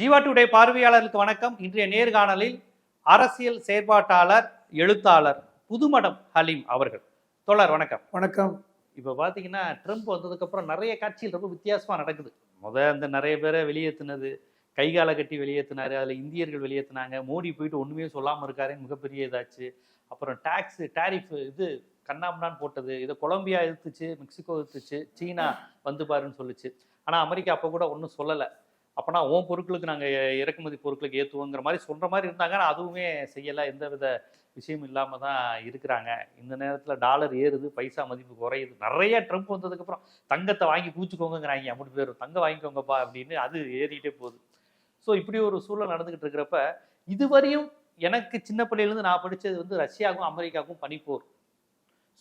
Jeeva today பார்வையாளர்களுக்கு வணக்கம். இன்றைய நேர்காணலில் அரசியல் செயற்பாட்டாளர் எழுத்தாளர் புதுமடம் ஹலீம் அவர்கள். தோழர் வணக்கம். வணக்கம். இப்போ பார்த்தீங்கன்னா ட்ரம்ப் வந்ததுக்கப்புறம் நிறைய காட்சிகள் ரொம்ப வித்தியாசமாக நடக்குது. முத அந்த நிறைய பேரை வெளியேற்றுனது கைகால கட்டி வெளியேற்றினாரு அதில் இந்தியர்கள் வெளியேற்றினாங்க மோடி போயிட்டு ஒன்றுமே சொல்லாமல் இருக்காருன்னு மிகப்பெரிய இதாச்சு. அப்புறம் டேக்ஸ் டேரிஃப் இது கண்ணாம்னான்னு போட்டது. இதை கொலம்பியா எதிர்த்துச்சு மெக்சிகோ எதிர்த்துச்சு சீனா வந்து பாருன்னு சொல்லுச்சு. ஆனால் அமெரிக்கா அப்போ கூட ஒன்றும் சொல்லலை. அப்போனா உன் பொருட்களுக்கு நாங்கள் இறக்குமதி பொருட்களுக்கு ஏற்றுவோங்கிற மாதிரி சொல்கிற மாதிரி இருந்தாங்க. ஆனால் அதுவுமே செய்யலை. எந்த வித விஷயம் இல்லாமல் தான் இருக்கிறாங்க. இந்த நேரத்தில் டாலர் ஏறுது பைசா மதிப்பு குறையுது. நிறைய ட்ரம்ப் வந்ததுக்கப்புறம் தங்கத்தை வாங்கி பூச்சிக்கோங்கிறாங்க அப்படி பேர். தங்கம் வாங்கிக்கோங்கப்பா அப்படின்னு அது ஏறிக்கிட்டே போகுது. ஸோ இப்படி ஒரு சூழல் நடந்துக்கிட்டு இருக்கிறப்ப இதுவரையும் எனக்கு சின்ன பிள்ளையிலேருந்து நான் படித்தது வந்து ரஷ்யாவுக்கும் அமெரிக்காவுக்கும் பனிப்போர்.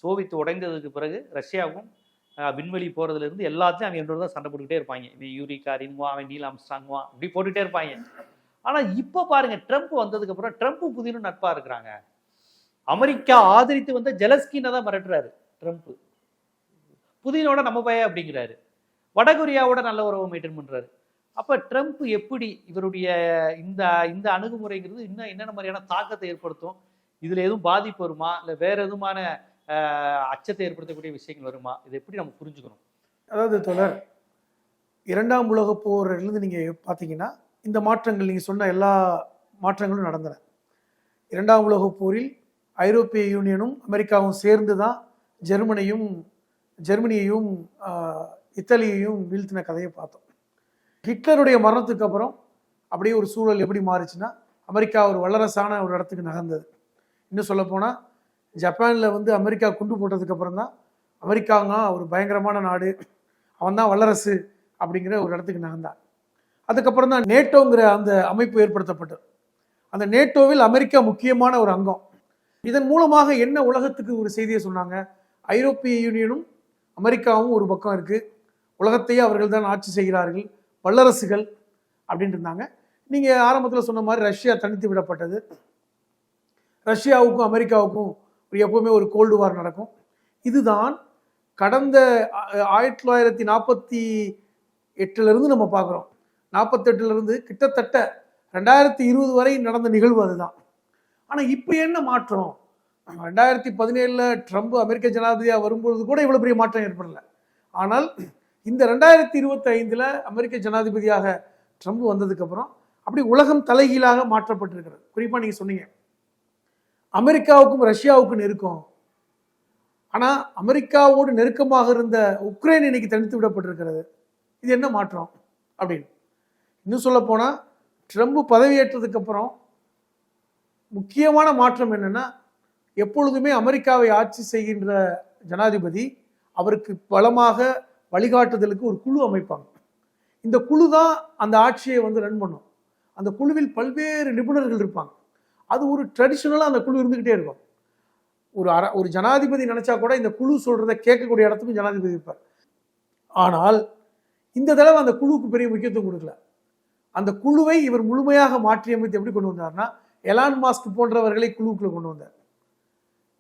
சோவியத் உடைந்ததுக்கு பிறகு ரஷ்யாவுக்கும் விண்வெளி போகிறதுலேருந்து எல்லாத்தையும் அவன் என்னோட தான் சண்டை போட்டுக்கிட்டே இருப்பாங்க. இவன் யூரிகா ரின்வா அவன் நீலாம் சாங்வா இப்படி போட்டுக்கிட்டே இருப்பாங்க. ஆனால் இப்போ பாருங்க ட்ரம்ப் வந்ததுக்கப்புறம் ட்ரம்ப் புதினும் நட்பாக இருக்கிறாங்க. அமெரிக்கா ஆதரித்து வந்த ஜெலஸ்கினை தான் மிரட்டுறாரு ட்ரம்ப். புதினோட நம்ம பய அப்படிங்கிறாரு. வடகொரியாவோட நல்ல உறவை மெயின்டைன் பண்றாரு. அப்ப ட்ரம்ப் எப்படி இவருடைய இந்த இந்த அணுகுமுறைங்கிறது இன்னும் என்னென்ன மாதிரியான தாக்கத்தை ஏற்படுத்தும்? இதுல எதுவும் பாதிப்பு வருமா? இல்ல வேற எதுமான அச்சத்தை ஏற்படுத்தக்கூடிய விஷயங்கள் வருமா? இதை எப்படி நம்ம புரிஞ்சுக்கணும்? அதாவது தொடர் இரண்டாம் உலகப் போரிலிருந்து நீங்கள் பார்த்தீங்கன்னா இந்த மாற்றங்கள் நீங்கள் சொன்ன எல்லா மாற்றங்களும் நடந்தன. இரண்டாம் உலகப் போரில் ஐரோப்பிய யூனியனும் அமெரிக்காவும் சேர்ந்து தான் ஜெர்மனியும் ஜெர்மனியையும் இத்தாலியையும் வீழ்த்தின கதையை பார்த்தோம். ஹிட்லருடைய மரணத்துக்கு அப்புறம் அப்படியே ஒரு சூழல் எப்படி மாறுச்சுன்னா அமெரிக்கா ஒரு வல்லரசான ஒரு இடத்துக்கு நகர்ந்தது. இன்னும் சொல்லப்போனால் ஜப்பானில் வந்து அமெரிக்கா குண்டு போட்டதுக்கப்புறம் தான் அமெரிக்காங்க ஒரு பயங்கரமான நாடு அவன் தான் வல்லரசு அப்படிங்கிற ஒரு இடத்துக்கு நகர்ந்தான். அதுக்கப்புறம் தான் நேட்டோங்கிற அந்த அமைப்பு ஏற்படுத்தப்பட்டது. அந்த நேட்டோவில் அமெரிக்கா முக்கியமான ஒரு அங்கம். இதன் மூலமாக என்ன உலகத்துக்கு ஒரு செய்தியை சொன்னாங்க? ஐரோப்பிய யூனியனும் அமெரிக்காவும் ஒரு பக்கம் இருக்குது உலகத்தையே அவர்கள் தான் ஆட்சி செய்கிறார்கள். வல்லரசுகள் அப்படின்ட்டு இருந்தாங்க. நீங்கள் ஆரம்பத்தில் சொன்ன மாதிரி ரஷ்யா தனித்து விடப்பட்டது. ரஷ்யாவுக்கும் அமெரிக்காவுக்கும் எப்போவுமே ஒரு கோல்டு வார் நடக்கும். இதுதான் கடந்த ஆயிரத்தி தொள்ளாயிரத்தி நாற்பத்தி எட்டுலேருந்து நம்ம பார்க்குறோம். நாற்பத்தெட்டுலேருந்து கிட்டத்தட்ட ரெண்டாயிரத்தி இருபது வரை நடந்த நிகழ்வு அதுதான். ஆனால் இப்போ என்ன மாற்றம்? ரெண்டாயிரத்தி பதினேழில் ட்ரம்ப் அமெரிக்க ஜனாதிபதியாக வரும்பொழுது கூட இவ்வளோ பெரிய மாற்றம் ஏற்படலை. ஆனால் இந்த ரெண்டாயிரத்தி இருபத்தி ஐந்தில் அமெரிக்க ஜனாதிபதியாக ட்ரம்ப் வந்ததுக்கப்புறம் அப்படி உலகம் தலைகீழாக மாற்றப்பட்டிருக்கிறது. குறிப்பாக நீங்கள் சொன்னீங்க. அமெரிக்காவுக்கும் ரஷ்யாவுக்கும் நெருக்கம். ஆனால் அமெரிக்காவோடு நெருக்கமாக இருந்த உக்ரைன் இன்னைக்கு தனித்து விடப்பட்டிருக்கிறது. இது என்ன மாற்றம்? அப்படின்னு. இன்னும் சொல்லப்போனால் ட்ரம்ப் பதவியேற்றதுக்கு அப்புறம் முக்கியமான மாற்றம் என்னென்னா எப்பொழுதுமே அமெரிக்காவை ஆட்சி செய்கின்ற ஜனாதிபதி அவருக்கு பலமாக வழிகாட்டுதலுக்கு ஒரு குழு அமைப்பாங்க. இந்த குழு தான் அந்த ஆட்சியை வந்து ரன் பண்ணும். அந்த குழுவில் பல்வேறு நிபுணர்கள் இருப்பாங்க. அது ஒரு ட்ரெடிஷ்னலாக அந்த குழு இருந்துக்கிட்டே இருக்கும். ஒரு அர ஒரு ஜனாதிபதி நினச்சா கூட இந்த குழு சொல்கிறத கேட்கக்கூடிய இடத்துக்கும் ஜனாதிபதி இருப்பார். ஆனால் இந்த தடவை அந்த குழுவுக்கு பெரிய முக்கியத்துவம் கொடுக்கல. அந்த குழுவை இவர் முழுமையாக மாற்றியமைத்து எப்படி கொண்டு வந்தார்னா எலான் மாஸ்க் போன்றவர்களை குழுவுக்குள்ள கொண்டு வந்தார்.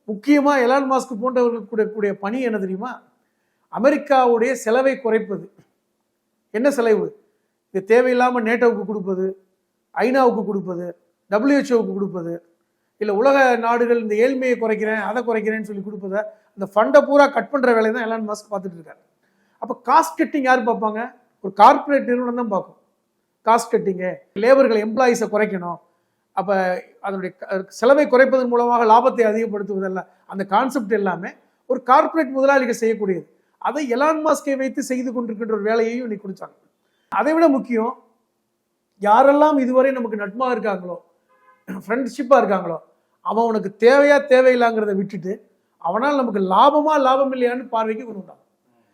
முக்கியமாக எலான் மாஸ்க் போன்றவர்கள் கூட கூடிய பணி என்ன தெரியுமா? அமெரிக்காவுடைய செலவை குறைப்பது. என்ன செலவு? இது தேவையில்லாமல் நேட்டோவுக்கு கொடுப்பது ஐநாவுக்கு கொடுப்பது டபிள்யூஹெச்ஓவுக்கு கொடுப்பது. இல்லை உலக நாடுகள் இந்த ஏழ்மையை குறைக்கிறேன் அதை குறைக்கிறேன்னு சொல்லி கொடுப்பத அந்த ஃபண்டை பூரா கட் பண்ணுற வேலையை தான் எல்லாம் மாஸ்க் பார்த்துட்டு இருக்காரு. அப்போ காஸ்ட் கட்டிங் யார் பார்ப்பாங்க? ஒரு கார்ப்பரேட் நிறுவனம் தான் பார்க்கும். காஸ்ட் கட்டிங்கு லேபர்களை எம்ப்ளாயீஸை குறைக்கணும். அப்போ அதனுடைய க- செலவை குறைப்பதன் மூலமாக லாபத்தை அதிகப்படுத்துவதல்ல. அந்த கான்செப்ட் எல்லாமே ஒரு கார்ப்பரேட் முதலாளிகள் செய்யக்கூடியது. அதை எலான் மாஸ்கை வைத்து செய்து கொண்டிருக்கின்ற ஒரு வேலையையும் இன்னைக்கு கொடுத்தாங்க. அதை விட முக்கியம் யாரெல்லாம் இதுவரை நமக்கு நட்பாக இருக்காங்களோ ஃப்ரெண்ட்ஷிப்பாக இருக்காங்களோ அவன் உனக்கு தேவையா தேவையில்லைங்கிறத விட்டுட்டு அவனால் நமக்கு லாபமா லாபம் இல்லையான்னு பார்வைக்கு கொண்டு வந்தாங்க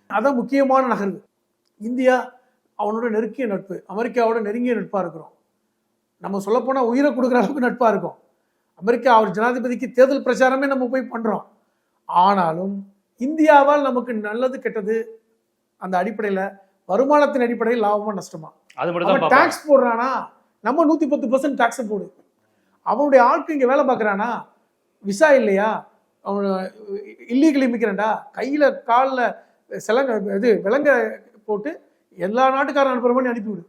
அதான் முக்கியமான நகர்வு. இந்தியா அவனோட நெருங்கிய நட்பு அமெரிக்காவோட நெருங்கிய நட்பாக இருக்கிறோம். நம்ம சொல்லப்போனால் உயிரை கொடுக்குற அளவுக்கு நட்பாக இருக்கும். அமெரிக்கா அவர் ஜனாதிபதிக்கு தேர்தல் பிரச்சாரமே நம்ம போய் பண்ணுறோம் ஆனாலும் இந்தியாவால் நமக்கு நல்லது கெட்டது அந்த அடிப்படையில் வருமானத்தின் அடிப்படையில் லாபமா நஷ்டமா? அது மட்டும் டாக்ஸ் போடுறானா? நம்ம நூற்றி பத்து பர்சன்ட் டாக்ஸை போடு. அவனுடைய ஆட்கள் இங்கே வேலை பார்க்குறானா? விசா இல்லையா? அவன் இல்லீகல் இமிக்கிறண்டா கையில் காலில் சிலங்க இது விலங்க போட்டு எல்லா நாட்டுக்காரன் அனுப்புகிற மாதிரி அனுப்பிவிடு.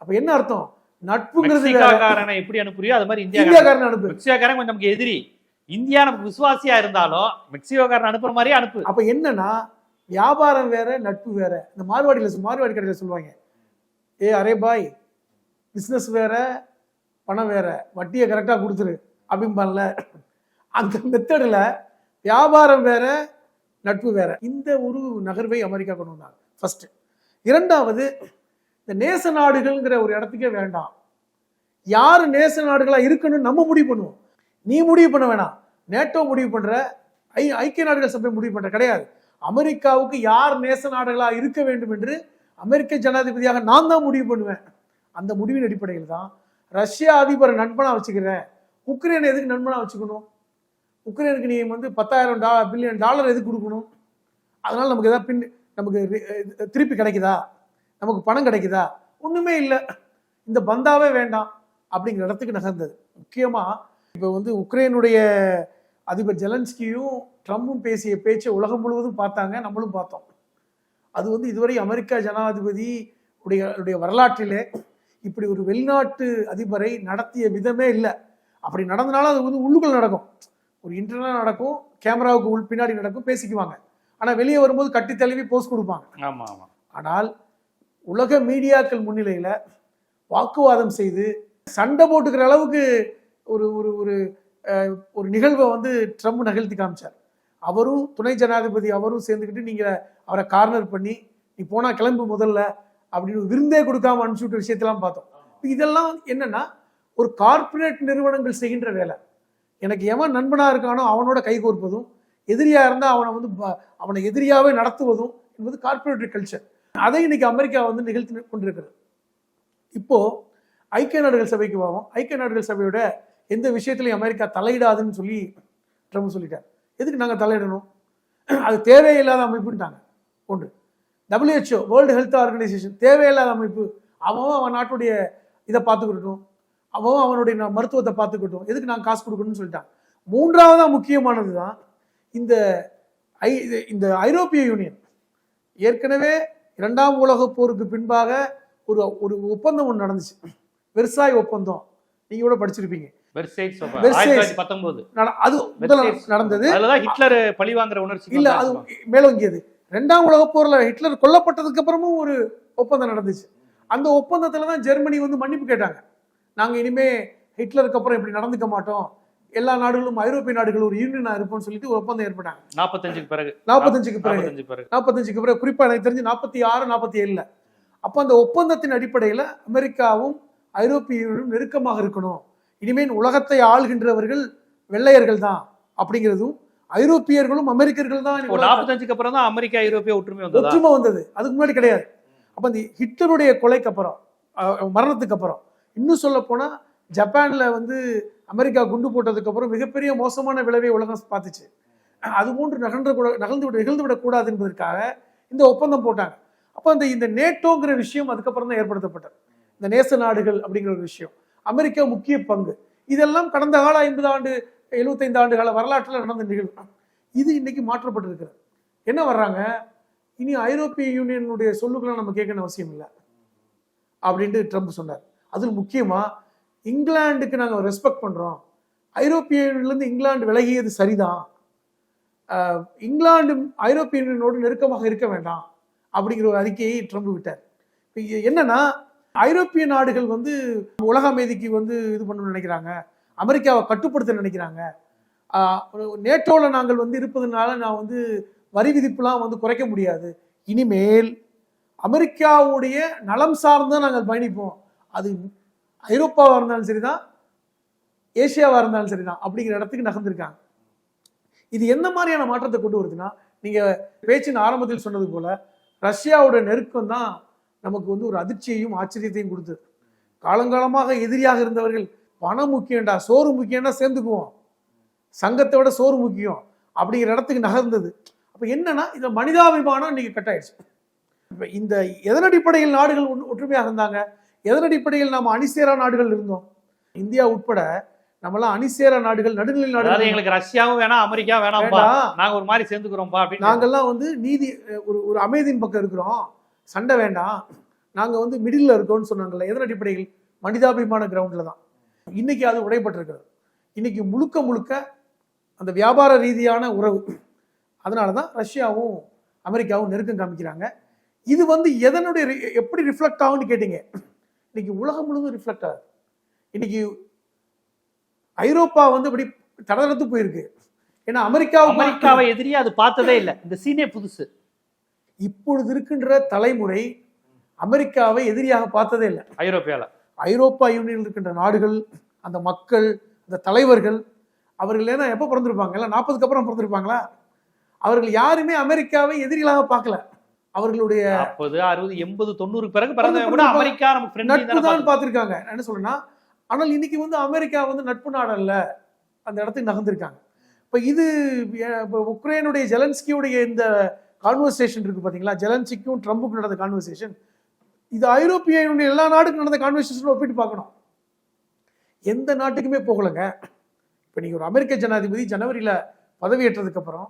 அப்ப என்ன அர்த்தம்? நட்புங்கிறது எப்படி அனுப்புறியோ அது மாதிரி இந்தியா இந்தியாக்காரன் அனுப்பு. மெக்சிகோக்காரன் கொஞ்சம் நமக்கு எதிரி. இந்தியா நமக்கு விசுவாசியா இருந்தாலும் மெக்சிகோக்காரன் அனுப்புற மாதிரியே அனுப்பு. அப்ப என்னன்னா வியாபாரம் வேற நட்பு வேற. இந்த மார்வாடியில மார்வாடி கடையில சொல்லுவாங்க ஏ அரே பாய் பிசினஸ் வேற பணம் வேற வட்டியை கரெக்டாக கொடுத்துரு அப்படிம்பான்ல அந்த மெத்தடில் வியாபாரம் வேற நட்பு வேற. இந்த ஒரு நகர்வை அமெரிக்கா கொண்டு வந்தாங்க. ஃபர்ஸ்ட் இரண்டாவது இந்த நேச நாடுகள்ங்கிற ஒரு இடத்துக்கே வேண்டாம். யார் நேச நாடுகளாக இருக்கணும்னு நம்ம முடிவு பண்ணுவோம். நீ முடிவு பண்ண வேணாம். நேட்டோ முடிவு பண்ணுற ஐ ஐக்கிய நாடுகள் சபை முடிவு பண்ணுற கிடையாது. அமெரிக்காவுக்கு யார் நேச நாடுகளாக இருக்க வேண்டும் என்று அமெரிக்க ஜனாதிபதியாக நான் தான் முடிவு பண்ணுவேன். அந்த முடிவின் அடிப்படையில் தான் ரஷ்யா அதிபரை நண்பனாக வச்சுக்கிறேன். உக்ரைன் எதுக்கு நண்பனாக வச்சுக்கணும்? உக்ரைனுக்கு நீ வந்து பத்தாயிரம் டா பில்லியன் டாலர் எதுக்கு கொடுக்கணும்? அதனால் நமக்கு எதாவது பின் நமக்கு திருப்பி கிடைக்குதா? நமக்கு பணம் கிடைக்குதா? ஒன்றுமே இல்லை. இந்த பந்தாவே வேண்டாம் அப்படிங்கிற இடத்துக்கு நகர்ந்தது. முக்கியமாக இப்போ வந்து உக்ரைனுடைய அதிபர் ஜெலன்ஸ்கியும் ட்ரம்பும் பேசிய பேச்சை உலகம் முழுவதும் பார்த்தாங்க. நம்மளும் பார்த்தோம். அது வந்து இதுவரை அமெரிக்கா ஜனாதிபதி உடைய வரலாற்றிலே இப்படி ஒரு வெளிநாட்டு அதிபரை நடத்திய விதமே இல்லை. அப்படி நடந்தனால அது வந்து உள்ளுக்குள் நடக்கும். ஒரு இன்டர்னல் நடக்கும் கேமராவுக்கு உள் பின்னாடி நடக்கும் பேசிக்குவாங்க. ஆனா வெளியே வரும்போது கட்டி தழுவி போஸ்ட் கொடுப்பாங்க. ஆமா ஆமா. ஆனால் உலக மீடியாக்கள் முன்னிலையில வாக்குவாதம் செய்து சண்டை போட்டுக்கிற அளவுக்கு ஒரு ஒரு ஒரு ஒரு நிகழ்வை வந்து ட்ரம்ப் நிகழ்த்தி காமிச்சார். அவரும் துணை ஜனாதிபதி அவரும் சேர்ந்துக்கிட்டு நீங்க அவரை கார்னர் பண்ணி நீ போனா கிளம்பு முதல்ல அப்படின்னு விருந்தே கொடுக்காம அனுப்பிச்சு விட்ட விஷயத்தெல்லாம் பார்த்தோம். இதெல்லாம் என்னன்னா ஒரு கார்ப்பரேட் நிறுவனங்கள் செய்கின்ற வேலை. எனக்கு எவன் நண்பனாக இருக்கானோ அவனோட கைகோர்ப்பதும் எதிரியாக இருந்தால் அவனை வந்து ப- அவனை எதிரியாகவே நடத்துவதும் என்பது கார்ப்பரேட் கல்ச்சர் அதை இன்னைக்கு அமெரிக்கா வந்து நிகழ்த்தி கொண்டிருக்கிறது. இப்போ ஐக்கிய நாடுகள் சபைக்கு போவோம். ஐக்கிய நாடுகள் சபையோட எந்த விஷயத்திலையும் அமெரிக்கா தலையிடாதுன்னு சொல்லி ட்ரம்ப் சொல்லிட்டார். எதுக்கு நாங்கள் தலையிடணும்? அது தேவையில்லாத அமைப்புன்ட்டாங்க ஒன்று. WHO வேர்ல்டு ஹெல்த் ஆர்கனைசேஷன் தேவையில்லாத அமைப்பு. அவன் அவன் நாட்டுடைய இதை பார்த்துக்கிட்டோம். அவன் அவனுடைய மருத்துவத்தை பார்த்துக்கிட்டோம். எதுக்கு நாங்கள் காசு கொடுக்கணும்னு சொல்லிட்டாங்க மூன்றாவதா முக்கியமானது தான் இந்த ஐ இந்த ஐரோப்பிய யூனியன். ஏற்கனவே இரண்டாம் உலகப் போருக்கு பின்பாக ஒரு ஒரு ஒப்பந்தம் ஒன்று நடந்துச்சு. வெர்சாய் ஒப்பந்தம். நீங்க கூட படிச்சிருப்பீங்க. அது முதல்ல. நடந்தது. ஹிட்லர் பழி வாங்குற உணர்ச்சி இல்ல அது மேலோங்கியது. ரெண்டாம் உலகப் போர்ல ஹிட்லர் கொல்லப்பட்டதுக்கு அப்புறமும் ஒரு ஒப்பந்தம் நடந்துச்சு. அந்த ஒப்பந்தத்துல தான் ஜெர்மனி வந்து மன்னிப்பு கேட்டாங்க. நாங்க இனிமே ஹிட்லருக்கு அப்புறம் இப்படி நடந்துக்க மாட்டோம். எல்லா நாடுகளும் ஐரோப்பிய நாடுகள் ஒரு யூனியனா இருப்போம்னு சொல்லிட்டு ஒரு ஒப்பந்தம் ஏற்பட்டாங்க. நாற்பத்தஞ்சுக்கு பிறகு. நாற்பத்தஞ்சுக்கு பிறகு. நாற்பத்தஞ்சு பிறகு. நாற்பத்தஞ்சுக்கு பிறகு. குறிப்பா எனக்கு தெரிஞ்சு நாற்பத்தி ஆறு நாற்பத்தி ஏழுல அப்போ அந்த ஒப்பந்தத்தின் அடிப்படையில அமெரிக்காவும் ஐரோப்பிய யூனியனும் நெருக்கமாக இருக்கணும். இனிமேல் உலகத்தை ஆள்கின்றவர்கள் வெள்ளையர்கள் தான் அப்படிங்கிறதும் ஐரோப்பியர்களும் அமெரிக்கர்கள் தான் நாற்பத்தஞ்சுக்கு அப்புறம் தான் அமெரிக்கா ஐரோப்பிய ஒற்றுமை வந்ததா? ஒற்றுமை வந்தது. அதுக்கு முன்னாடி கிடையாது. அப்ப அந்த ஹிட்லருடைய கொலைக்கு அப்புறம் மரணத்துக்கு அப்புறம். இன்னும் சொல்ல போனா ஜப்பான்ல வந்து அமெரிக்கா குண்டு போட்டதுக்கு அப்புறம் மிகப்பெரிய மோசமான விளைவை உலகம் பார்த்துச்சு. அது போன்று நகர்ந்து கூட நகர்ந்து விட நிகழ்ந்து விடக்கூடாது என்பதற்காக இந்த ஒப்பந்தம் போட்டாங்க. அப்போ அந்த இந்த நேட்டோங்கிற விஷயம் அதுக்கப்புறம் தான் ஏற்படுத்தப்பட்டது. இந்த நேச நாடுகள் அப்படிங்கிற ஒரு விஷயம். அமெரிக்கா முக்கிய பங்கு. இதெல்லாம் கடந்த கால ஐம்பது ஆண்டு எழுபத்தைந்து ஆண்டு கால வரலாற்றில் நடந்த நிகழ்வு. இது இன்னைக்கு மாற்றப்பட்டிருக்கிறது. என்ன வர்றாங்க? இனி ஐரோப்பிய யூனியனுடைய சொல்லுக்களை நம்ம கேட்கணும் அவசியம் இல்லை. அப்படின்ட்டு ட்ரம்ப் சொன்னார். அதில் முக்கியமாக இங்கிலாந்துக்கு நாங்கள் ரெஸ்பெக்ட் பண்ணுறோம் ஐரோப்பிய யூனியன்லேருந்து இங்கிலாந்து விலகியது சரிதான். இங்கிலாந்து ஐரோப்பிய யூனியனோடு நெருக்கமாக இருக்க வேண்டாம் அப்படிங்கிற ஒரு அறிக்கையை ட்ரம்ப் விட்டார். இப்போ என்னன்னா ஐரோப்பிய நாடுகள் வந்து உலக அமைதிக்கு வந்து இது பண்ணணும்னு நினைக்கிறாங்க. அமெரிக்காவை கட்டுப்படுத்த நினைக்கிறாங்க. நேட்டோவில் நாங்கள் வந்து இருப்பதனால நான் வந்து வரி விதிப்புலாம் வந்து குறைக்க முடியாது. இனிமேல் அமெரிக்காவுடைய நலம் சார்ந்து நாங்கள் பயணிப்போம். அது ஐரோப்பாவாக இருந்தாலும் சரிதான் ஏசியாவாக இருந்தாலும் சரிதான் அப்படிங்கிற இடத்துக்கு நகர்ந்திருக்காங்க. இது எந்த மாதிரியான மாற்றத்தை கொண்டு வருதுன்னா நீங்கள் பேச்சின் ஆரம்பத்தில் சொன்னது போல ரஷ்யாவோட நெருக்கம் தான் நமக்கு வந்து ஒரு அதிர்ச்சியையும் ஆச்சரியத்தையும் கொடுத்தது. காலங்காலமாக எதிரியாக இருந்தவர்கள் பணம் முக்கியம்டா சோறு முக்கியம்னா சேர்ந்துக்குவோம். சங்கத்தை விட சோறு முக்கியம். அப்படிங்கிற இடத்துக்கு நகர்ந்தது. அப்ப என்னன்னா இந்த மனிதாபிமானம் இன்னைக்கு கட் ஆயிடுச்சு இப்ப இந்த எதன் அடிப்படையில் நாடுகள் ஒற்றுமையாக இருந்தாங்க? எதன் அடிப்படையில் நாம அணிசேரா நாடுகள் இருந்தோம்? இந்தியா உட்பட நம்மலாம் அணிசேரா நாடுகள் நடுநிலை நாடுகள். எங்களுக்கு ரஷ்யாவும் வேணாம் அமெரிக்கா வேண்டாம். நாங்க ஒரு மாதிரி சேர்ந்துக்கிறோம்ப்பா அப்படின்னு. நாங்கெல்லாம் வந்து நீதி ஒரு ஒரு அமைதியின் பக்கம் இருக்கிறோம். சண்டை வேண்டாம். நாங்கள் வந்து மிடில் இருக்கோம்னு சொன்னாங்கல்ல எதன் அடிப்படையில் மனிதாபிமான கிரவுண்டில் தான். இன்னைக்கு அது உடைப்பட்டிருக்கிறது இன்னைக்கு முழுக்க முழுக்க அந்த வியாபார ரீதியான உறவு. அதனால தான் ரஷ்யாவும் அமெரிக்காவும் நெருக்கம் காமிக்கிறாங்க. இது வந்து எதனுடைய ரி- எப்படி ரிஃப்ளெக்ட் ஆகும்னு கேட்டீங்க. இன்னைக்கு உலகம் முழுவதும் ரிஃப்ளெக்ட் ஆகுது. இன்னைக்கு ஐரோப்பா வந்து இப்படி தடதடத்து போயிருக்கு. ஏன்னா அமெரிக்காவும் அமெரிக்காவை எதிரியா அது பார்த்ததே இல்ல. இந்த சீனே புதுசு. இப்பொழுது இருக்கின்ற தலைமுறை அமெரிக்காவை எதிரியாக பார்த்ததே இல்லை. ஐரோப்பியால. ஐரோப்பா யூனியனில் இருக்கின்ற நாடுகள் அந்த மக்கள் அந்த தலைவர்கள் அவர்கள் ஏன்னா எப்போ பிறந்திருப்பாங்க? எல்லாம் நாற்பதுக்கு அப்புறம் பிறந்திருப்பாங்களா? அவர்கள் யாருமே அமெரிக்காவை எதிரிகளாக பார்க்கல. அவர்களுடைய நாற்பது அறுபது எண்பது தொண்ணூறு பிறகு பிறந்தவங்க அமெரிக்கா நமக்கு நட்பு தானே பார்த்திருக்காங்க. என்ன சொல்றேன்னா ஆனால் இன்னைக்கு வந்து அமெரிக்கா வந்து நட்பு நாடல்ல அந்த இடத்துக்கு நகர்ந்திருக்காங்க. இப்போ இது உக்ரைனுடைய ஜெலன்ஸ்கியுடைய இந்த கான்வர்சேஷன் இருக்கு பாத்தீங்களா? ஜெலன்ஸ்கிக்கும் ட்ரம்புக்கும் நடந்த கான்வர்சேஷன் இது ஐரோப்பிய யூனியன் எல்லா நாடுக்கும் நடந்த கான்வர்சேஷன் ஒப்பிட்டு பார்க்கணும். எந்த நாட்டுக்குமே போகலைங்க. இப்போ நீங்கள் ஒரு அமெரிக்க ஜனாதிபதி ஜனவரியில் பதவியேற்றதுக்கப்புறம்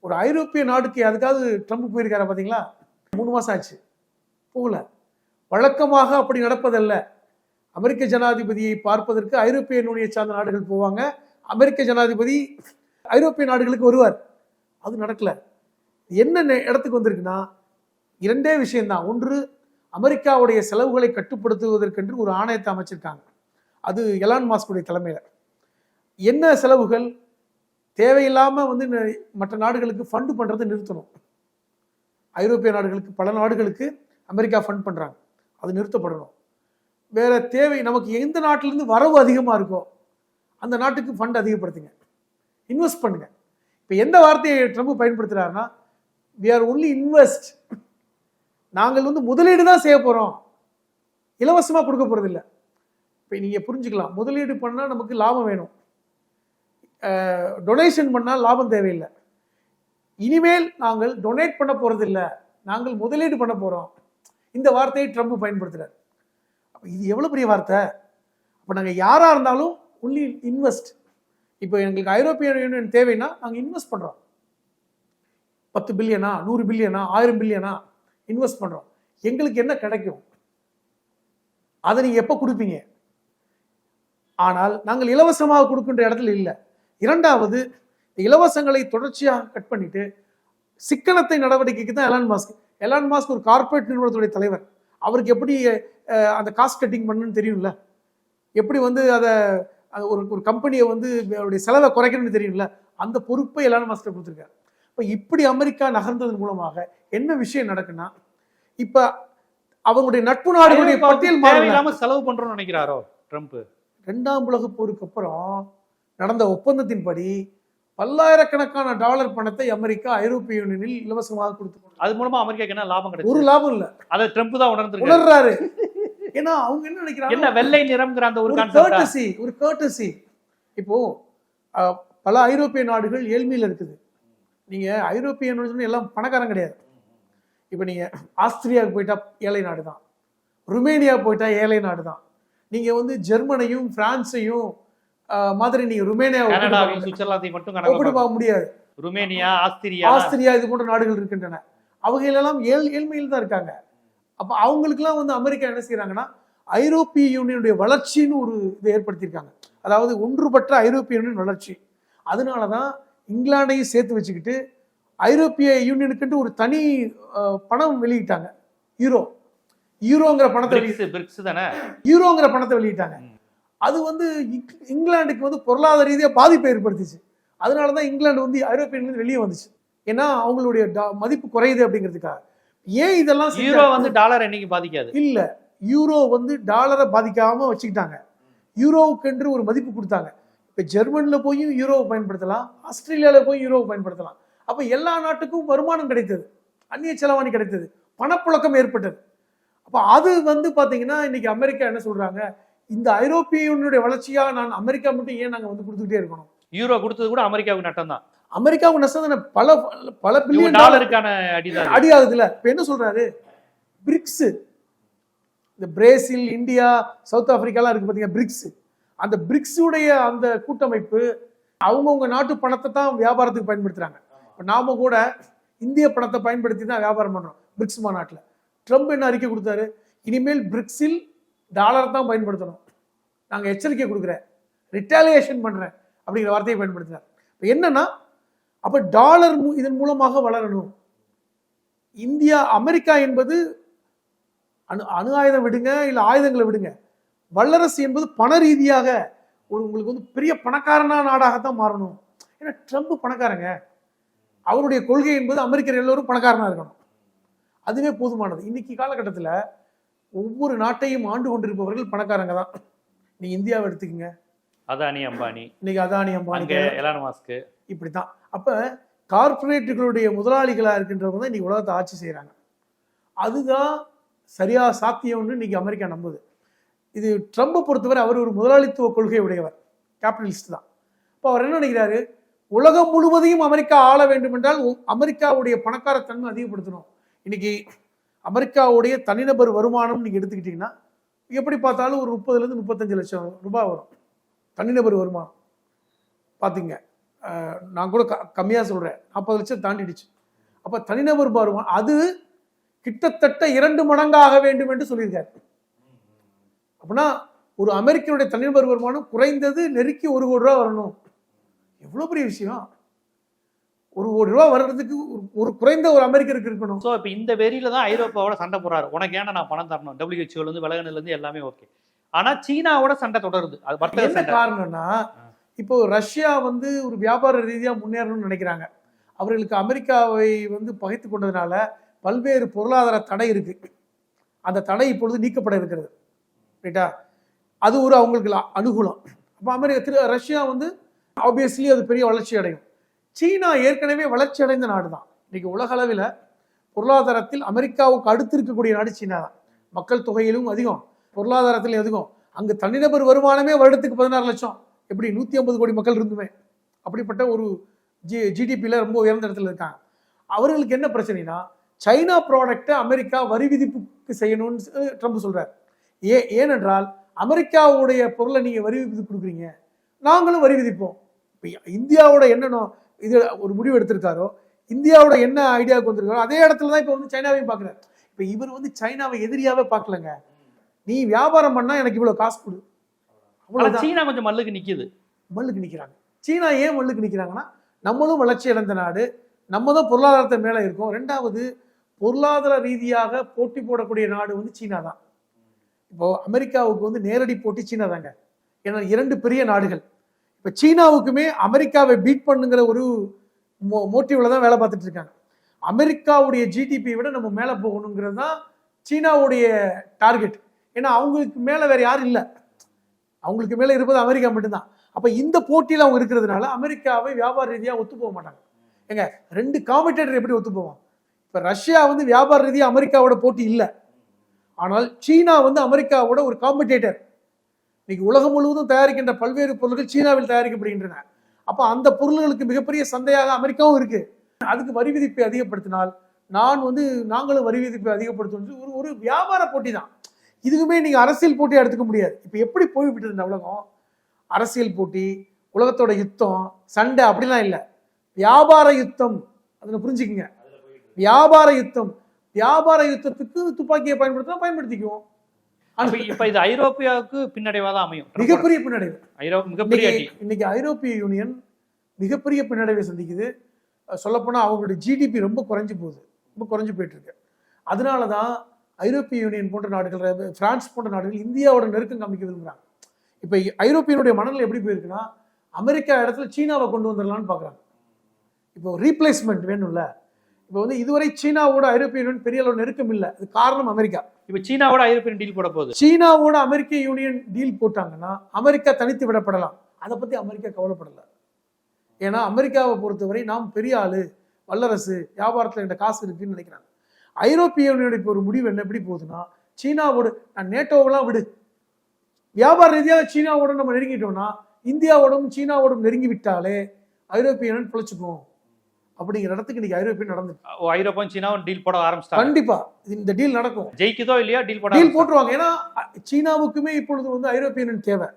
ஒரு ஐரோப்பிய நாடுக்கு அதுக்காவது ட்ரம்ப் போயிருக்காரா பார்த்தீங்களா மூணு மாதம் ஆச்சு. போகல. வழக்கமாக அப்படி நடப்பதல்ல. அமெரிக்க ஜனாதிபதியை பார்ப்பதற்கு ஐரோப்பிய யூனியனை சார்ந்த நாடுகள் போவாங்க. அமெரிக்க ஜனாதிபதி ஐரோப்பிய நாடுகளுக்கு வருவார். அது நடக்கல. என்ன இடத்துக்கு வந்திருக்குன்னா இரண்டே விஷயம்தான். ஒன்று அமெரிக்காவுடைய செலவுகளை கட்டுப்படுத்துவதற்கென்று ஒரு ஆணையத்தை அமைச்சிருக்காங்க. அது எலான் மாஸ்குடைய தலைமையில். என்ன செலவுகள்? தேவையில்லாமல் வந்து மற்ற நாடுகளுக்கு ஃபண்டு பண்றதை நிறுத்தணும். ஐரோப்பிய நாடுகளுக்கு பல நாடுகளுக்கு அமெரிக்கா ஃபண்ட் பண்ணுறாங்க அது நிறுத்தப்படணும். வேற தேவை நமக்கு எந்த நாட்டிலேருந்து வரவு அதிகமாக இருக்கோ அந்த நாட்டுக்கு ஃபண்ட் அதிகப்படுத்துங்க. இன்வெஸ்ட் பண்ணுங்க. இப்போ எந்த வார்த்தையை ட்ரம்ப் பயன்படுத்துகிறாருன்னா வி ஆர் ஒன்லி இன்வெஸ்ட் நாங்கள் வந்து முதலீடு தான் செய்ய போகிறோம் இலவசமாக கொடுக்க போகிறதில்ல இப்போ நீங்கள் புரிஞ்சுக்கலாம். முதலீடு பண்ணால் நமக்கு லாபம் வேணும். டொனேஷன் பண்ணால் லாபம் தேவையில்லை. இனிமேல் நாங்கள் டொனேட் பண்ண போகிறதில்ல நாங்கள் முதலீடு பண்ண போகிறோம் இந்த வார்த்தையை ட்ரம்ப் பயன்படுத்துகிறார் அப்போ இது எவ்வளோ பெரிய வார்த்தை? அப்போ நாங்கள் யாராக இருந்தாலும் ஒன்லி இன்வெஸ்ட் இப்போ எங்களுக்கு ஐரோப்பிய யூனியன் தேவைன்னா நாங்கள் இன்வெஸ்ட் பண்ணுறோம் பத்து பில்லியனா நூறு பில்லியனா ஆயிரம் பில்லியனா இன்வெஸ்ட் பண்ணுறோம் எங்களுக்கு என்ன கிடைக்கும்? அதை நீங்கள் எப்போ கொடுப்பீங்க? ஆனால் நாங்கள் இலவசமாக கொடுக்கின்ற இடத்துல இல்லை. இரண்டாவது இலவசங்களை தொடர்ச்சியாக கட் பண்ணிட்டு சிக்கனத்தை நடவடிக்கைக்கு தான் எலான் மாஸ்க் எலான் மாஸ்க் ஒரு கார்ப்பரேட் நிறுவனத்துடைய தலைவர். அவருக்கு எப்படி அந்த காஸ்ட் கட்டிங் பண்ணுன்னு தெரியும்ல? எப்படி வந்து அதை ஒரு ஒரு கம்பெனியை வந்து அவருடைய செலவை குறைக்கணும்னு தெரியும்ல? அந்த பொறுப்பை எலான் மாஸ்க் கொடுத்துருக்காரு. இப்போ இப்படி அமெரிக்கா நகர்ந்ததன் மூலமாக என்ன விஷயம் நடக்குன்னா இப்போ அவங்களுடைய நட்பு நாடுகளுடைய பட்டியல் தேவையில்லாம செலவு பண்றோம்னு நினைக்கிறாரோ ட்ரம்ப்? ரெண்டாம் உலக போருக்கு அப்புறம் நடந்த ஒப்பந்தத்தின்படி பல்லாயிரக்கணக்கான டாலர் பணத்தை அமெரிக்கா ஐரோப்பிய யூனியனில் இலவசமாக கொடுத்து. அது மூலமா அமெரிக்காக்கு என்ன லாபம் ஒரு கிடைச்சு லாபம் இல்ல. அதை ட்ரம்ப் தான் உணர்ந்திருக்காரு. உணர்றாரு. ஏன்னா அவங்க என்ன நினைக்கிறாங்க என்ன வெள்ளை நிறம்ங்கிற அந்த ஒரு ஒரு கேர்டசி ஒரு கேர்டசி இப்போ பல ஐரோப்பிய நாடுகள் ஏழ்மையில் இருக்குது. நீங்க ஐரோப்பிய நாடுகள் எல்லாம் பணக்காரன் கிடையாது. இப்போ நீங்க ஆஸ்திரியாவுக்கு போயிட்டா ஏழை நாடு தான் ருமேனியா போயிட்டா ஏழை நாடு தான் நீங்க வந்து ஜெர்மனையும் பிரான்ஸையும் அஹ், மாதிரி நீங்க ருமேனியா கனடாவையும் சுவிட்சர்லாந்தையும் மட்டும் ஒப்பிட்டு பார்க்க முடியாது. Romania Austria. ஆஸ்திரியா இது போன்ற நாடுகள் இருக்கின்றன. அவங்களெல்லாம் ஏழ் ஏழ்மையில் தான் இருக்காங்க. அப்ப அவங்களுக்குலாம் வந்து அமெரிக்கா என்ன செய்றாங்கன்னா ஐரோப்பிய யூனியனுடைய வளர்ச்சின்னு ஒரு இதை ஏற்படுத்தியிருக்காங்க. அதாவது ஒன்றுபட்ட ஐரோப்பிய யூனியன் வளர்ச்சி. அதனால தான் இங்கிலாந்தையும் சேர்த்து வச்சுக்கிட்டு ஐரோப்பிய யூனியனுக்குன்ட்டு ஒரு தனி பணம் வெளியிட்டாங்க. யூரோ. யூரோங்கிற பணத்தை பிரிக்ஸ் தானே? யூரோங்கிற பணத்தை வெளியிட்டாங்க. அது வந்து இங்- இங்கிலாந்துக்கு வந்து பொருளாதார ரீதியா பாதிப்பை ஏற்படுத்திச்சு. அதனால தான் இங்கிலாந்து வந்து ஐரோப்பிய யூனியன் வெளியே வந்துச்சு. ஏன்னா அவங்களுடைய மதிப்பு குறையுது அப்படிங்கிறதுக்காக. ஏன் இதெல்லாம் யூரோ? வந்து டாலர் என்னைக்கு பாதிக்காது? இல்ல. யூரோ வந்து டாலரை பாதிக்காம வச்சுக்கிட்டாங்க. யூரோவுக்கென்று ஒரு மதிப்பு கொடுத்தாங்க. இப்ப ஜெர்மன்ல போய் யூரோவை பயன்படுத்தலாம் ஆஸ்திரேலியால போய் யூரோவை பயன்படுத்தலாம். அப்ப எல்லா நாட்டுக்கும் வருமானம் கிடைத்தது அந்நிய செலவாணி கிடைத்தது பணப்புழக்கம் ஏற்பட்டது. அப்ப அது வந்து பாத்தீங்கன்னா இன்னைக்கு அமெரிக்கா என்ன சொல்றாங்க? இந்த ஐரோப்பிய யூனியனுடைய வளர்ச்சியா நான் அமெரிக்கா மட்டும் ஏன் நாங்க வந்து கொடுத்துக்கிட்டே இருக்கணும்? யூரோ கொடுத்தது கூட அமெரிக்காவுக்கு நட்டம் தான். அமெரிக்காவுக்கு நஷ்டம் தானே? பல பல பில்லியன் டாலருக்கான அடிதான் அடி ஆகுதுல்ல இப்ப என்ன சொல்றாரு? பிரிக்ஸ். இந்த பிரேசில் இந்தியா சவுத் ஆப்பிரிக்காலாம் இருக்கு பாத்தீங்க பிரிக்ஸ். அந்த பிரிக்ஸுடைய அந்த கூட்டமைப்பு அவங்கவுங்க நாட்டு பணத்தை தான் வியாபாரத்துக்கு பயன்படுத்துகிறாங்க இப்போ நாம கூட இந்திய பணத்தை பயன்படுத்தி தான் வியாபாரம் பண்ணுறோம் பிரிக்ஸ் மாநாட்டில். ட்ரம்ப் என்ன அறிக்கை கொடுத்தாரு? இனிமேல் பிரிக்ஸில் டாலரை தான் பயன்படுத்தணும். நாங்கள் எச்சரிக்கை கொடுக்குறேன். ரிட்டாலியேஷன் பண்ணுறேன் அப்படிங்கிற வார்த்தையை பயன்படுத்தினார். இப்போ என்னன்னா அப்போ டாலர் மூ- இதன் மூலமாக வளரணும். இந்தியா அமெரிக்கா என்பது அணு அணு ஆயுதம் விடுங்க இல்லை ஆயுதங்களை விடுங்க. வல்லரசு என்பது பண ரீதியாக ஒரு உங்களுக்கு வந்து பெரிய பணக்காரனா நாடாகத்தான் மாறணும். ஏன்னா ட்ரம்ப் பணக்காரங்க. அவருடைய கொள்கை என்பது அமெரிக்கர் எல்லோரும் பணக்காரனா இருக்கணும். அதுவே போதுமானது. இன்னைக்கு காலகட்டத்தில் ஒவ்வொரு நாட்டையும் ஆண்டு கொண்டிருப்பவர்கள் பணக்காரங்க தான். நீ இந்தியாவை எடுத்துக்கங்க. அதானி அம்பானி. இன்னைக்கு அதானி அம்பானி எலான் மாஸ்க்கு. இப்படித்தான். அப்ப கார்ப்பரேட்டுகளுடைய முதலாளிகளா இருக்கின்றவங்க தான் இன்னைக்கு உலகத்தை ஆட்சி செய்றாங்க. அதுதான் சரியா சாத்தியம்னு இன்னைக்கு அமெரிக்கா நம்புது. இது ட்ரம்பை பொறுத்தவரை அவர் ஒரு முதலாளித்துவ கொள்கை உடையவர் கேபிட்டலிஸ்ட் தான். இப்போ அவர் என்ன நினைக்கிறாரு? உலகம் முழுவதையும் அமெரிக்கா ஆள வேண்டும் என்றால் உ- அமெரிக்காவுடைய பணக்காரத்தன்மை அதிகப்படுத்தணும். இன்னைக்கு அமெரிக்காவுடைய தனிநபர் வருமானம் நீங்கள் எடுத்துக்கிட்டீங்கன்னா எப்படி பார்த்தாலும் ஒரு முப்பதுலேருந்து முப்பத்தஞ்சு லட்சம் ரூபாய் வரும். தனிநபர் வருமானம். பார்த்தீங்க நான் கூட க கம்மியாக சொல்கிறேன் நாற்பது லட்சம் தாண்டிடுச்சு. அப்போ தனிநபர் வருமானம் அது கிட்டத்தட்ட இரண்டு மடங்காக வேண்டும் என்று சொல்லியிருக்காரு. அப்படின்னா ஒரு அமெரிக்கனுடைய தனிநபர் வருமானம் குறைந்தது நெருக்கி ஒரு கோடி ரூபா வரணும். எவ்வளோ பெரிய விஷயம்? ஒரு கோடி ரூபா வர்றதுக்கு ஒரு- குறைந்த ஒரு அமெரிக்கருக்கு இருக்கணும். ஸோ இப்போ இந்த வெறியில தான் ஐரோப்பாவோட சண்டை போடுறாரு. உனக்கு ஏன்னா நான் பணம் தரணும்? டபிள்யூஹெச்ஓல இருந்து விலகினதுல இருந்து எல்லாமே ஓகே ஆனா சீனாவோட சண்டை தொடருது. அது என்ன காரணம்னா இப்போ ரஷ்யா வந்து ஒரு வியாபார ரீதியா முன்னேறணும்னு நினைக்கிறாங்க. அவர்களுக்கு அமெரிக்காவை வந்து பகைத்து கொண்டதுனால பல்வேறு பொருளாதார தடை இருக்கு. அந்த தடை இப்பொழுது நீக்கப்பட இருக்கிறது. ரைட்டா அது ஒரு அவங்களுக்கு அனுகூலம். அப்போ அமெரிக்கா திரு ரஷ்யா வந்து ஆப்வியஸ்லி அது பெரிய வளர்ச்சி அடையும். சீனா ஏற்கனவே வளர்ச்சி அடைந்த நாடு தான். இன்னைக்கு உலக அளவில் பொருளாதாரத்தில் அமெரிக்காவுக்கு அடுத்து இருக்கக்கூடிய நாடு சீனா தான். மக்கள் தொகையிலும் அதிகம். பொருளாதாரத்திலும் அதிகம். அங்கு தனிநபர் வருமானமே வருடத்துக்கு பதினாறு லட்சம். எப்படி? நூற்றி ஐம்பது கோடி மக்கள் இருந்துமே. அப்படிப்பட்ட ஒரு ஜி ஜிடிபியில் ரொம்ப உயர்ந்த இடத்துல இருக்காங்க. அவர்களுக்கு என்ன பிரச்சனைனா சைனா ப்ராடக்டை அமெரிக்கா வரி விதிப்புக்கு செய்யணும்னு ட்ரம்ப் சொல்கிறார் ஏ ஏனென்றால் அமெரிக்காவுடைய பொருளை நீங்கள் வரி விதிப்பு கொடுக்குறீங்க. நாங்களும் வரி விதிப்போம். இப்போ இந்தியாவோட என்னென்ன இது ஒரு முடிவு எடுத்திருக்காரோ இந்தியாவோட என்ன ஐடியாவுக்கு வந்திருக்காரோ அதே இடத்துல தான் இப்போ வந்து சைனாவையும் பார்க்குறாரு இப்போ இவர் வந்து சைனாவை எதிரியாவே பார்க்கலங்க நீ வியாபாரம் பண்ணா எனக்கு இவ்வளோ காசு கொடு. அவ்வளவுதான். சீனா கொஞ்சம் மல்லுக்கு நிக்குது. மல்லுக்கு நிற்கிறாங்க சீனா ஏன் மல்லுக்கு நிற்கிறாங்கன்னா நம்மளும் வளர்ச்சி அடைந்த நாடு நம்ம தான் பொருளாதாரத்தை மேலே இருக்கோம். ரெண்டாவது பொருளாதார ரீதியாக போட்டி போடக்கூடிய நாடு வந்து சீனா தான் இப்போ அமெரிக்காவுக்கு வந்து நேரடி போட்டி சீனா தாங்க ஏன்னா இரண்டு பெரிய நாடுகள். இப்போ சீனாவுக்குமே அமெரிக்காவை பீட் பண்ணுங்கிற ஒரு மோ மோட்டிவ்ல தான் வேலை பார்த்துட்டு இருக்காங்க. அமெரிக்காவுடைய ஜிடிபி விட நம்ம மேலே போகணுங்கிறது தான் சீனாவுடைய டார்கெட் ஏன்னா அவங்களுக்கு மேலே வேற யாரும் இல்லை. அவங்களுக்கு மேலே இருப்பது அமெரிக்கா மட்டும்தான். அப்போ இந்த போட்டியில் அவங்க இருக்கிறதுனால அமெரிக்காவை வியாபார ரீதியாக ஒத்து போக மாட்டாங்க. ஏங்க ரெண்டு காம்படிட்டர் எப்படி ஒத்து போவோம் இப்போ ரஷ்யா வந்து வியாபார ரீதியாக அமெரிக்காவோட போட்டி இல்லை. ஆனால் சீனா வந்து அமெரிக்காவோட ஒரு காம்படேட்டர் இன்னைக்கு உலகம் முழுவதும் தயாரிக்கின்ற பல்வேறு பொருட்கள் சீனாவில் தயாரிக்கப்படுகின்றன. அப்போ அந்த பொருள்களுக்கு மிகப்பெரிய சந்தையாக அமெரிக்காவும் இருக்கு. அதுக்கு வரி விதிப்பை அதிகப்படுத்தினால் நான் வந்து நாங்களும் வரி விதிப்பை அதிகப்படுத்தும் ஒரு ஒரு வியாபார போட்டி தான் இதுக்குமே நீங்கள் அரசியல் போட்டியாக எடுத்துக்க முடியாது. இப்போ எப்படி போய்விட்டது இந்த உலகம்? அரசியல் போட்டி உலகத்தோட யுத்தம் சண்டை அப்படிலாம் இல்லை. வியாபார யுத்தம். அதில் புரிஞ்சுக்குங்க. வியாபார யுத்தம். வியாபார யுத்தத்துக்கு துப்பாக்கியை பயன்படுத்தினா பயன்படுத்திக்குவோம். இப்ப இது ஐரோப்பியாவுக்கு பின்னடைவா தான் அமையும். மிகப்பெரிய பின்னடைவு. ஐரோப்பா மிகப்பெரிய இன்னைக்கு ஐரோப்பிய யூனியன் மிகப்பெரிய பின்னடைவை சந்திக்குது. அஹ் சொல்லப்போனா அவங்களுடைய ஜிடிபி ரொம்ப குறைஞ்சு போகுது. ரொம்ப குறைஞ்சு போயிட்டு இருக்கு அதனால தான் ஐரோப்பிய யூனியன் போன்ற நாடுகள் பிரான்ஸ் போன்ற நாடுகள் இந்தியாவோட நெருக்கம் காமிக்க விரும்புறாங்க. இப்போ ஐரோப்பியனுடைய மனநிலை எப்படி போயிருக்குன்னா அமெரிக்கா இடத்துல சீனாவை கொண்டு வந்துடலாம்னு பார்க்குறாங்க. இப்போ ரீப்ளேஸ்மெண்ட் வேணும்ல. இப்போ வந்து இதுவரை சீனாவோட ஐரோப்பிய யூனியன் பெரிய அளவு நெருக்கம் இல்லை. அது காரணம் அமெரிக்கா. இப்ப சீனாவோட ஐரோப்பியன் டீல் போட போகுது. சீனாவோட அமெரிக்க யூனியன் டீல் போட்டாங்கன்னா அமெரிக்கா தனித்து விடப்படலாம். அதை பத்தி அமெரிக்கா கவலைப்படல. ஏன்னா அமெரிக்காவை பொறுத்தவரை நாம் பெரிய ஆளு வல்லரசு வியாபாரத்தில் என்ற காசு இருக்குன்னு நினைக்கிறாங்க. ஐரோப்பிய யூனியனுடைய இப்போ ஒரு முடிவு என்ன எப்படி போகுதுன்னா சீனாவோட நான் நேட்டோவெல்லாம் விடு. வியாபார ரீதியாக சீனாவோட நம்ம நெருங்கிட்டோம்னா இந்தியாவோடும் சீனாவோடும் நெருங்கி விட்டாலே ஐரோப்பிய யூனியன் பிழைச்சுக்கும். அப்படிங்கிற இடத்துக்கு இன்னைக்கு ஐரோப்பியன் நடந்து ஐரோப்பாவும் சீனாவும் டீல் போட ஆரம்பிச்சிட்டாங்க. கண்டிப்பா. இந்த டீல் நடக்கும். ஜெயிக்குதோ இல்லையா டீல் போட டீல். போட்டுருவாங்க. ஏன்னா சீனாவுக்குமே இப்பொழுது வந்து ஐரோப்பிய யூனியன் தேவை.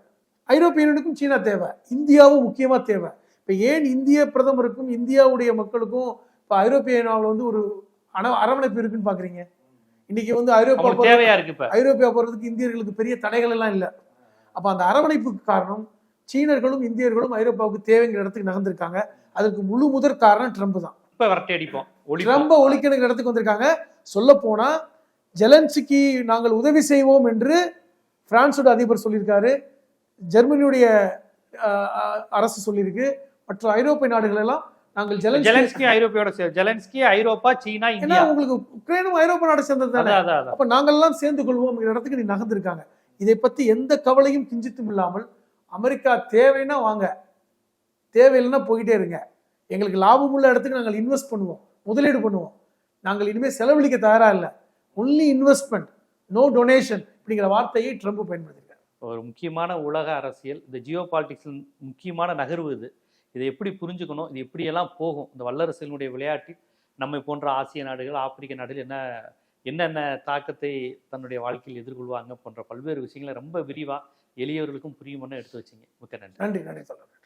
ஐரோப்பிய யூனியனுக்கும் சீனா தேவை. இந்தியாவும் முக்கியமா தேவை. இப்போ ஏன் இந்திய பிரதமருக்கும் இந்தியாவுடைய மக்களுக்கும் இப்போ ஐரோப்பிய யூனியனில் வந்து ஒரு அண அரவணைப்பு இருக்குன்னு பார்க்குறீங்க இன்னைக்கு வந்து ஐரோப்பா தேவையா இருக்கு இப்ப? ஐரோப்பியா போறதுக்கு இந்தியர்களுக்கு பெரிய தடைகள் எல்லாம் இல்லை. அப்ப அந்த அரவணைப்புக்கு காரணம் சீனர்களும் இந்தியர்களும் ஐரோப்பாவுக்கு தேவைங்கிற இடத்துக்கு நகர்ந்திருக்காங்க. அதுக்கு முழு முதற் காரணம் ட்ரம்ப் தான். இப்ப விரட்டி அடிப்போம். ட்ரம்ப ஒழிக்கணுங்கிற இடத்துக்கு வந்திருக்காங்க. சொல்ல போனா ஜெலன்ஸ்கி நாங்கள் உதவி செய்வோம் என்று பிரான்ஸோட அதிபர் சொல்லியிருக்காரு. ஜெர்மனியுடைய அரசு சொல்லியிருக்கு. மற்ற ஐரோப்பிய நாடுகள் எல்லாம் நாங்கள் ஜெலன்ஸ்கி ஐரோப்பியோட ஜெலன்ஸ்கி ஐரோப்பா சீனா இந்தியா. உங்களுக்கு உக்ரைனும் ஐரோப்பிய நாடு சேர்ந்தது தானே? அப்ப நாங்கெல்லாம் சேர்ந்து கொள்வோம் இடத்துக்கு நீ நகர்ந்திருக்காங்க. இதை பத்தி எந்த கவலையும் கிஞ்சித்தும் இல்லாமல் அமெரிக்கா தேவைன்னா வாங்க. தேவையில்லைன்னா போயிட்டே இருங்க. எங்களுக்கு லாபம் உள்ள இடத்துக்கு நாங்கள் இன்வெஸ்ட் பண்ணுவோம். முதலீடு பண்ணுவோம். நாங்கள் இனிமேல் செலவழிக்க தயாரா இல்லை. ஒன்லி இன்வெஸ்ட்மெண்ட் நோ டொனேஷன் அப்படிங்கிற வார்த்தையை ட்ரம்ப் பயன்படுத்திருக்காரு. ஒரு முக்கியமான உலக அரசியல். இந்த ஜியோ பாலிட்டிக்ஸின் முக்கியமான நகர்வு இது. இதை எப்படி புரிஞ்சுக்கணும்? இது எப்படியெல்லாம் போகும்? இந்த வல்லரசினுடைய விளையாட்டில் நம்மை போன்ற ஆசிய நாடுகள் ஆப்பிரிக்க நாடுகள் என்ன என்னென்ன தாக்கத்தை தன்னுடைய வாழ்க்கையில் எதிர்கொள்வாங்க போன்ற பல்வேறு விஷயங்களை ரொம்ப விரிவாக எளியவர்களுக்கும் புரியும்னு எடுத்து வச்சிங்க. மிக்க நன்றி. நன்றி நன்றி சொல்லுங்கள்